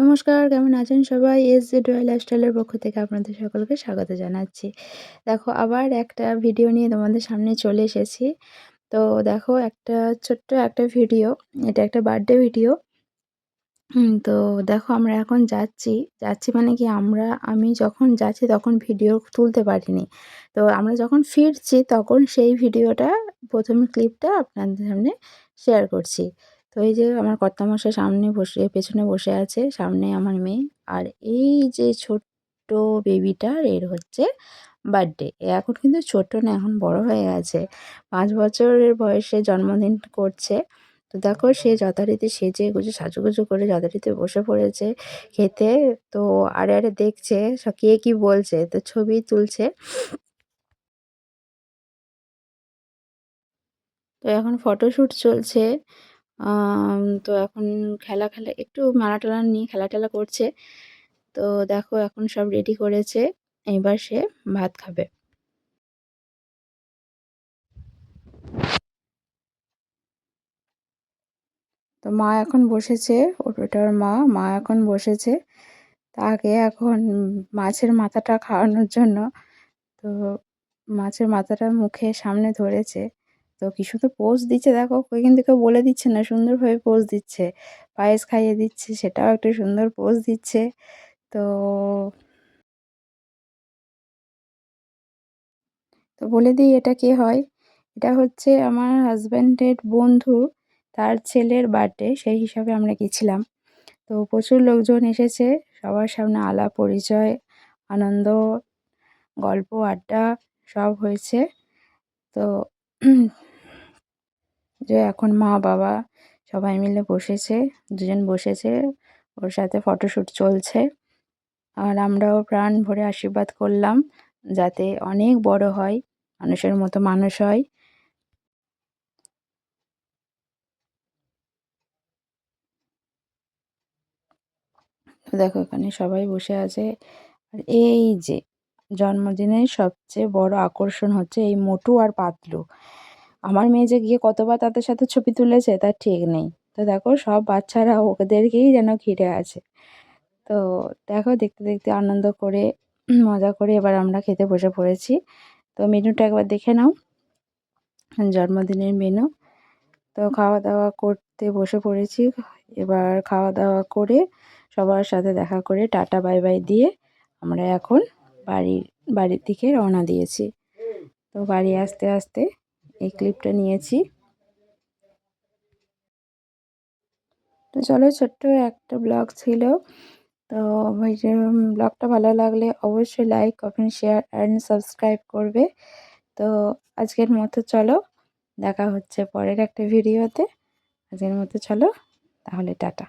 নমস্কার, কেমন আছেন সবাই? এস জে ডোয়াল লাইফস্টাইলের পক্ষ থেকে আপনাদের সকলকে স্বাগত জানাচ্ছি। দেখো, আবার একটা ভিডিও নিয়ে তোমাদের সামনে চলে এসেছি। তো দেখো, একটা ছোট্ট একটা ভিডিও এটা একটা বার্থডে ভিডিও তো দেখো, আমরা এখন যাচ্ছি। যাচ্ছি মানে কি, আমরা, আমি যখন যাচ্ছি তখন ভিডিও তুলতে পারিনি। তো আমরা যখন ফিরছি তখন সেই ভিডিওটা প্রথম ক্লিপটা আপনাদের সামনে শেয়ার করছি। তো এই যে আমার কর্তামশাই সামনে বসে, পেছনে বসে আছে, সামনে আমার মেয়ে। আর এই যে ছোট্ট বেবিটার এর হচ্ছে বার্থডে এখন কিন্তু ছোট্ট না, এখন বড় হয়ে গেছে। পাঁচ বছরের বয়সে জন্মদিন করছে। তো দেখো, সে যথারীতি সেজে গুজে, সাজুগুজু করে যথারীতি বসে পড়েছে খেতে। তো আরে আরে দেখছে কে কি বলছে? তো ছবি তুলছে। তো এখন ফটোশ্যুট চলছে। তো এখন খেলা খেলা, একটু মালা টালা নিয়ে খেলা টেলা করছে। তো দেখো এখন সব রেডি করেছে, এবার সে ভাত খাবে। তো মা এখন বসেছে, ওটার মা মা এখন বসেছে। তাকে এখন মাছের মাথাটা খাওয়ানোর জন্য, তো মাছের মাথাটা মুখে সামনে ধরেছে। তো কিছু তো পোজ দিচ্ছে, দেখো কিন্তু কেউ বলে দিচ্ছে না, সুন্দরভাবে পোজ দিচ্ছে। পায়েস খাইয়ে দিচ্ছে, সেটাও একটা সুন্দর পোজ দিচ্ছে। তো তো বলে দিই এটা কে হয়? এটা হচ্ছে আমার হাজব্যান্ডের বন্ধু, তার ছেলের বার্থডে সেই হিসাবে আমরা গেছিলাম। তো প্রচুর লোকজন এসেছে, সবার সামনে আলাপ, পরিচয়, আনন্দ, গল্প, আড্ডা সব হয়েছে। তো যে এখন মা বাবা সবাই মিলে বসেছে, দুজন বসেছে, ওর সাথে ফটোশ্যুট চলছে। আর আমরাও প্রাণ ভরে আশীর্বাদ করলাম যাতে অনেক বড় হয়, মানুষের মতো মানুষ হয়। দেখো এখানে সবাই বসে আছে। আর এই যে জন্মদিনের সবচেয়ে বড় আকর্ষণ হচ্ছে এই মোটু আর পাতলু। আমার মেয়ে যে গিয়ে কতবার তাদের সাথে ছবি তুলেছে, তার ঠিক নেই। তো দেখো, সব বাচ্চারা ওদেরকেই যেন ঘিরে আছে। তো দেখো, দেখতে দেখতে আনন্দ করে, মজা করে এবার আমরা খেতে বসে পড়েছি। তো মেনুটা একবার দেখে নাও। জন্মদিনের মেনু। তো খাওয়া দাওয়া করতে বসে পড়েছি। এবার খাওয়া দাওয়া করে সবার সাথে দেখা করে টাটা, বাই বাই দিয়ে আমরা এখন বাড়ির বাড়ির দিকে রওনা দিয়েছি। তো বাড়ি আসতে আসতে এই ক্লিপটা নিয়েছি। তো চলো, ছোট্ট একটা ব্লগ ছিল। তো ব্লগটা ভালো লাগলে অবশ্যই like comment share and subscribe করবে। তো আজকের মতো চলো, দেখা হচ্ছে পরের একটা ভিডিওতে আজকের মতো চলো, তাহলে টাটা।